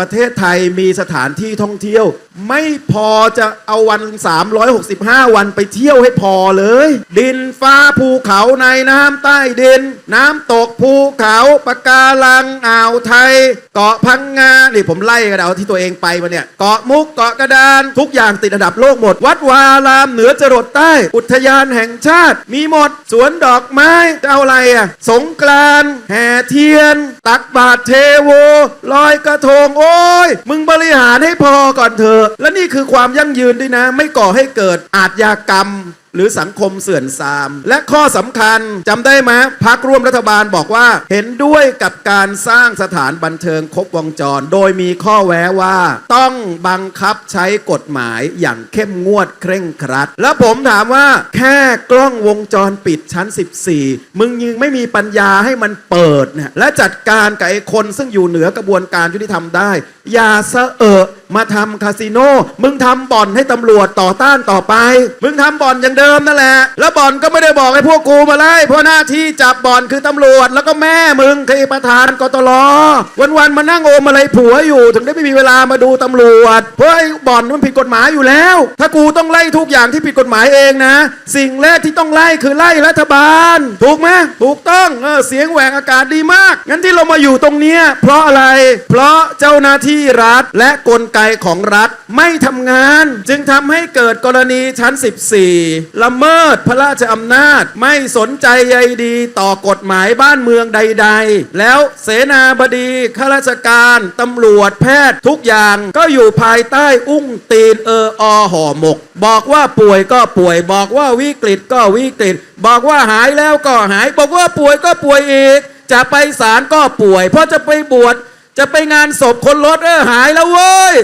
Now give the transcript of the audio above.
ประเทศไทยมีสถานที่ท่องเที่ยว ไม่พอจะเอาวัน 365 วันไปเที่ยวให้พอเลย ดินฟ้าภูเขาในน้ำใต้ดิน น้ำตกภูเขาปะการังอ่าวไทย เกาะพังงานี่ผมไล่กันเอาที่ตัวเองไปมาเนี่ยเกาะมุกเกาะกระดาน ทุกอย่างติดอันดับโลกหมด วัดวาลามเหนือจรดใต้ อุทยานแห่งชาติ มีหมดสวนดอกไม้จะเอาอะไรอะสงกรานแห่เทียน ตักบาตรเทโวลอยกระทงโอ้ย มึงบริหารให้พอก่อนเถอะและนี่คือความยั่งยืนด้วยนะ ไม่ก่อให้เกิดอาชญากรรม หรือสังคมเสื่อมทราม และข้อสำคัญจำได้ไหมพักร่วมรัฐบาลบอกว่า เห็นด้วยกับการสร้างสถานบันเทิงครบวงจร โดยมีข้อแว้ว่า ต้องบังคับใช้กฎหมายอย่างเข้มงวดเคร่งครัด แล้วผมถามว่า แค่กล้องวงจรปิดชั้น 14 มึงยังไม่มีปัญญาให้มันเปิดเนี่ยและจัดการกับไอ้คนซึ่งอยู่เหนือกระบวนการยุติธรรมได้ อย่าเสอะ มาทำคาสิโน มึงทำบ่อนให้ตำรวจต่อต้านต่อไป มึงทำบ่อนอย่างเดิมนั่นแหละ แล้วบ่อนก็ไม่ได้บอกให้พวกกูมาไล่ เพราะหน้าที่จับบ่อนคือตำรวจ แล้วก็แม่มึงคือประธานกตลวันๆมานั่งโอมอะไรผัวอยู่ ถึงได้ไม่มีเวลามาดูตำรวจ เพราะไอ้บ่อนมันผิดกฎหมายอยู่แล้ว ถ้ากูต้องไล่ทุกอย่างที่ผิดกฎหมายเองนะ สิ่งแรกที่ต้องไล่คือไล่รัฐบาล ถูกไหมถูกต้องเออเสียงแหวกอากาศดีมาก งั้นที่เรามาอยู่ตรงเนี้ยเพราะอะไร เพราะเจ้าหน้าที่รัฐและกลไกของรัฐไม่ทำงาน จึงทำให้เกิดกรณีชั้น 14 ละเมิดพระราชอำนาจไม่สนใจใยดีต่อกฎหมายบ้านเมืองใด ๆ แล้วเสนาบดีข้าราชการตำรวจแพทย์ทุกอย่างก็อยู่ภายใต้อุ้งตีนเอออห่อหมก บอกว่าป่วยก็ป่วย บอกว่าวิกฤตก็วิกฤต บอกว่าหายแล้วก็หาย บอกว่าป่วยก็ป่วยอีกจะไปศาลก็ป่วย เพราะจะไปบวช จะไปงานศพคนรถเออหายแล้วเว้ย